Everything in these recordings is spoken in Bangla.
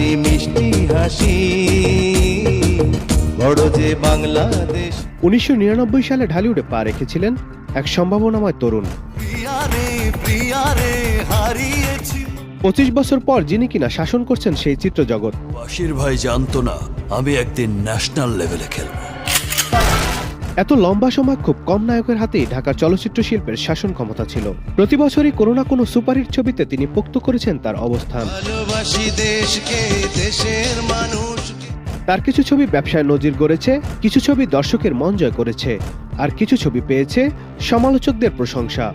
অতি মিষ্টি হাসি। বড় যে বাংলাদেশ। উনিশশো নিরানব্বই সালে ঢালিউডে পা রেখেছিলেন এক সম্ভাবনাময় তরুণ। পঁচিশ বছর পর যিনি কিনা শাসন করছেন সেই চিত্র জগৎ বাসির ভাই জানতো না আমি একদিন ন্যাশনাল লেভেলে খেলব। এত লম্বা সময় খুব কম নায়কের হাতেই ঢাকার চলচ্চিত্র শিল্পের শাসন ক্ষমতা ছিল। প্রতি বছরই কোনো না কোনো সুপারহিট ছবিতে তিনি পোক্ত করেছেন তার অবস্থান। তার কিছু ছবি ব্যবসায় নজির গড়েছে কিছু ছবি দর্শকের মন জয় করেছে আর কিছু ছবি পেয়েছে সমালোচকদের প্রশংসা।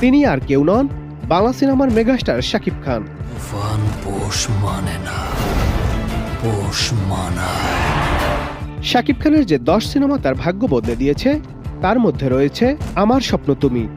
তিনি আর কেউ নন বাংলা সিনেমার মেগাস্টার শাকিব খান। মানে না। পোষ মানায় শাকিব খানের যে দশ সিনেমা তার ভাগ্য বদলে দিয়েছে তার মধ্যে রয়েছে আমার স্বপ্ন তুমি।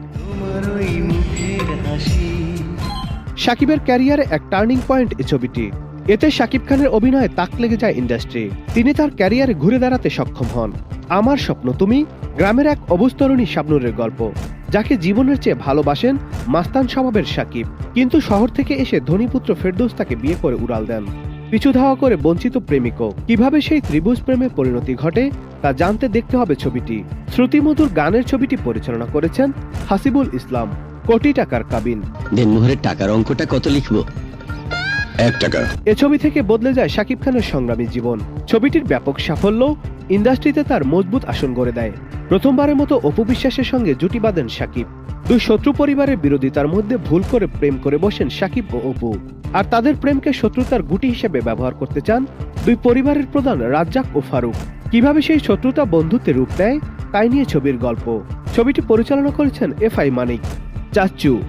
শাকিবের ক্যারিয়ারে এক টার্নিং পয়েন্ট এ ছবিটি। এতে শাকিব খানের অভিনয়ে তাক লেগে যায় ইন্ডাস্ট্রি। তিনি তার ক্যারিয়ারে ঘুরে দাঁড়াতে সক্ষম হন। আমার স্বপ্ন তুমি গ্রামের এক অবস্তরণী শাবনুরের গল্প যাকে জীবনের চেয়ে ভালোবাসেন মাস্তান স্বভাবের শাকিব। কিন্তু শহর থেকে এসে ধনীপুত্র ফেরদৌস তাকে বিয়ে করে উড়াল দেন। পিছু ধাওয়া করে বঞ্চিত প্রেমিকও। কীভাবে সেই ত্রিভুজ প্রেমে পরিণতি ঘটে তা জানতে দেখতে হবে ছবিটি। শ্রুতিমধুর গানের ছবিটি পরিচালনা করেছেন হাসিবুল ইসলাম। কোটি টাকার কাবিন। দেনমোহরের টাকার অঙ্কটা কত লিখব? এক টাকা। এ ছবি থেকে বদলে যায় শাকিব খানের সংগ্রামী জীবন। ছবিটির ব্যাপক সাফল্য ইন্ডাস্ট্রিতে তার মজবুত আসন গড়ে দেয়। প্রথমবারের মতো অপু বিশ্বাসের সঙ্গে জুটি বাঁধেন শাকিব। দুই শত্রু পরিবারের বিরোধিতার মধ্যে ভুল করে প্রেম করে বসেন শাকিব ও অপু। আর তাদের প্রেমকে শত্রুতার গুটি হিসেবে ব্যবহার করতে চান দুই পরিবারের প্রধান রাজ্জাক ও ফারুক। কীভাবে সেই শত্রুতা বন্ধুত্বে রূপ দেয় তাই নিয়ে ছবির গল্প। ছবিটি পরিচালনা করেছেন এফ আই মানিক। চাচ্চু।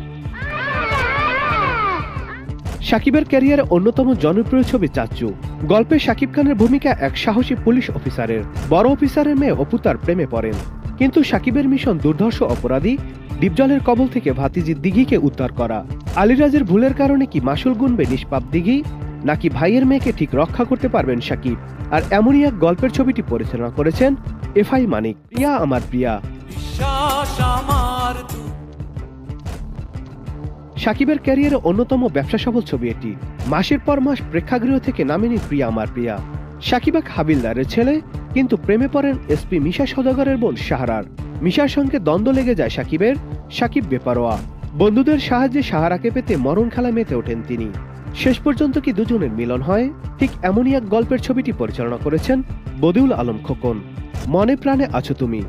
শাকিবের ক্যারিয়ারে অন্যতম জনপ্রিয় ছবি চাচ্চু। গল্পে শাকিব খানের ভূমিকা এক সাহসী পুলিশ অফিসারের। বড় অফিসারের মেয়ে অপু তার প্রেমে পড়েন। কিন্তু শাকিবের মিশন দুর্ধর্ষ অপরাধী, ডিপজলের কবল থেকে ভাতিজি দিঘিকে উদ্ধার করা। আলিরাজের ভুলের কারণে কি মাসুল গুনবে নিষ্পাপ দিঘি? নাকি ভাইয়ের মেয়েকে ঠিক রক্ষা করতে পারবেন শাকিব আর এমনই এক গল্পের ছবিটি পরিচালনা করেছেন এফআই মানিক। প্রিয়া আমার প্রিয়া। সাকিবের ক্যারিয়ারে অন্যতম ব্যবসা সফল ছবি এটি। মাসের পর মাস প্রেক্ষাগৃহ থেকে নামেনি প্রিয়া আমার প্রিয়া। সাকিব এক হাবিলদারের ছেলে কিন্তু প্রেমে পড়েন এসপি মিশা সদাগরের বোন সাহারার মিশার সঙ্গে দ্বন্দ্ব লেগে যায় সাকিবের। সাকিব বেপারোয়া। বন্ধুদের সাহায্যে সাহারাকে পেতে মরণ খেলা মেতে ওঠেন তিনি। শেষ পর্যন্ত কি দুজনের মিলন হয়? ঠিক এমনই এক গল্পের ছবিটি পরিচালনা করেছেন বদিউল আলম খোকন। মনে প্রাণে আছো তুমি।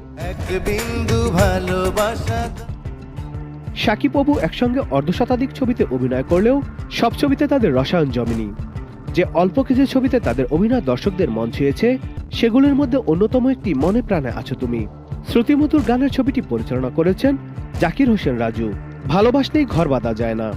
সাকিব অবু একসঙ্গে অর্ধশতাধিক ছবিতে অভিনয় করলেও সব ছবিতে তাদের রসায়ন জমেনি। যে অল্প কিছু ছবিতে তাদের অভিনয় দর্শকদের মন ছুঁয়েছে সেগুলোর মধ্যে অন্যতম একটি মনে প্রাণে আছো তুমি। শ্রুতিমধুর গানের ছবিটি পরিচালনা করেছেন জাকির হোসেন রাজু। ভালোবাসলেই ঘর বাঁধা যায় না।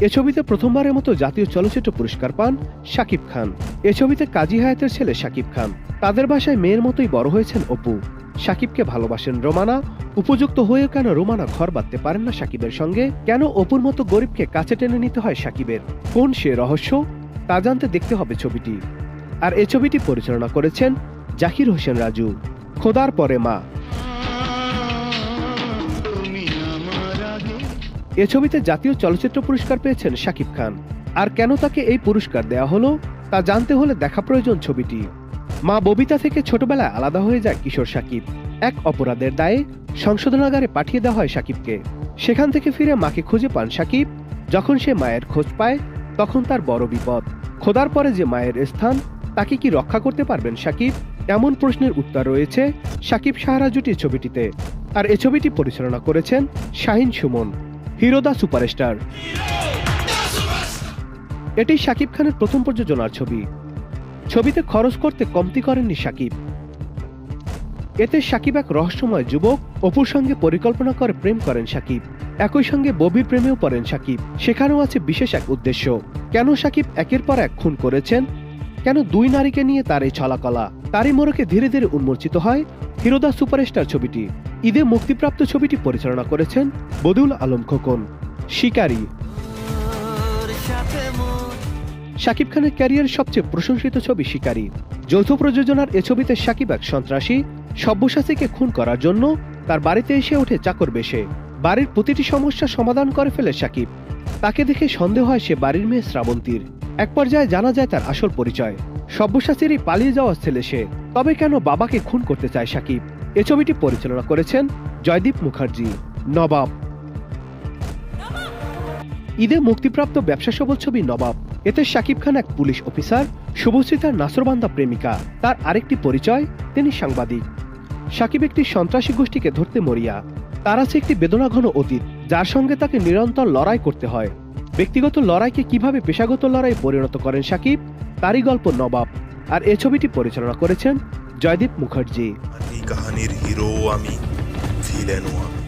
এ ছবিতে প্রথমবারের মতো জাতীয় চলচ্চিত্র পুরস্কার পান শাকিব খান। এ ছবিতে কাজী হায়াতের ছেলে শাকিব খান। তাদের বাসায় মেয়ের মতোই বড় হয়েছেন অপু। শাকিবকে ভালোবাসেন রোমানা। উপযুক্ত হয়েও কেন রোমানা ঘর বাঁধতে পারেন না শাকিবের সঙ্গে? কেন অপুর মতো গরিবকে কাছে টেনে নিতে হয় শাকিবের? কোন সে রহস্য? তা জানতে দেখতে হবে ছবিটি। আর এ ছবিটি পরিচালনা করেছেন জাকির হোসেন রাজু। খোদার পরে মা। এ ছবিতে জাতীয় চলচ্চিত্র পুরস্কার পেয়েছেন শাকিব খান। আর কেন তাকে এই পুরস্কার দেওয়া হলো, তা জানতে হলে দেখা প্রয়োজন ছবিটি। মা ববিতা থেকে ছোটবেলায় আলাদা হয়ে যায় কিশোর শাকিব। এক অপরাধের দায়ে সংশোধনাগারে পাঠিয়ে দেওয়া হয় শাকিবকে। সেখান থেকে ফিরে মাকে খুঁজে পান শাকিব। যখন সে মায়ের খোঁজ পায়, তখন তার বড় বিপদ। খোদার পরে যে মায়ের স্থান তাকে কি রক্ষা করতে পারবেন, সাকিব? এমন প্রশ্নের উত্তর রয়েছে শাকিব সাহারা জুটির ছবিটিতে। আর এ ছবিটি পরিচালনা করেছেন শাহিন সুমন, হিরোদা সুপারস্টার। এটি শাকিব খানের প্রথম প্রযোজনার ছবি। ছবিতে খরচ করতে কমতি করেননি শাকিব এতে সাকিব এক রহস্যময় যুবক অপুর সঙ্গে পরিকল্পনা করে প্রেম করেন সাকিব। একই সঙ্গে ববির প্রেমেও পড়েন সাকিব। সেখানেও আছে বিশেষ এক উদ্দেশ্য। কেন সাকিব একের পর এক খুন করেছেন? কেন দুই নারীকে নিয়ে তার এই ছলাকলা? তারই মোড়কে ধীরে ধীরে উন্মোচিত হয় হিরোদা সুপারস্টার ছবিটি। ঈদে মুক্তিপ্রাপ্ত ছবিটি পরিচালনা করেছেন বদুল আলম খোকন। শিকারী। শাকিব খানের ক্যারিয়ার সবচেয়ে প্রশংসিত ছবি শিকারী। যৌথ প্রযোজনার এ ছবিতে শাকিব এক সন্ত্রাসী। সব্যসাচীকে খুন করার জন্য তার বাড়িতে এসে ওঠে চাকর বেশে। বাড়ির প্রতিটি সমস্যা সমাধান করে ফেলে সাকিব তাকে দেখে সন্দেহ হয় সে বাড়ির মেয়ে শ্রাবন্তীর। এক পর্যায়ে জানা যায় তার আসল পরিচয়। সব্যসাচীরই পালিয়ে যাওয়া ছেলে সে। তবে কেন বাবাকে খুন করতে চায় সাকিব? এ ছবিটি পরিচালনা করেছেন জয়দীপ মুখার্জি। নবাব। ঈদে মুক্তিপ্রাপ্ত ব্যবসা সবল ছবি নবাব। এতে শাকিব খান এক পুলিশ অফিসার শুভশ্রী তার নাসরবান্দা প্রেমিকা। তার আরেকটি পরিচয়, তিনি সাংবাদিক। সাকিব একটি সন্ত্রাসী গোষ্ঠীকে ধরতে মরিয়া। তার আছে একটি বেদনাঘন অতীত, যার সঙ্গে তাকে নিরন্তর লড়াই করতে হয়। ব্যক্তিগত লড়াইকে কীভাবে পেশাগত লড়াই পরিণত করেন সাকিব, তারই গল্প নবাব। আর এ ছবিটি পরিচালনা করেছেন জয়দীপ মুখার্জি। কাহিনীর হিরো আমি, ভিলেনও আমি।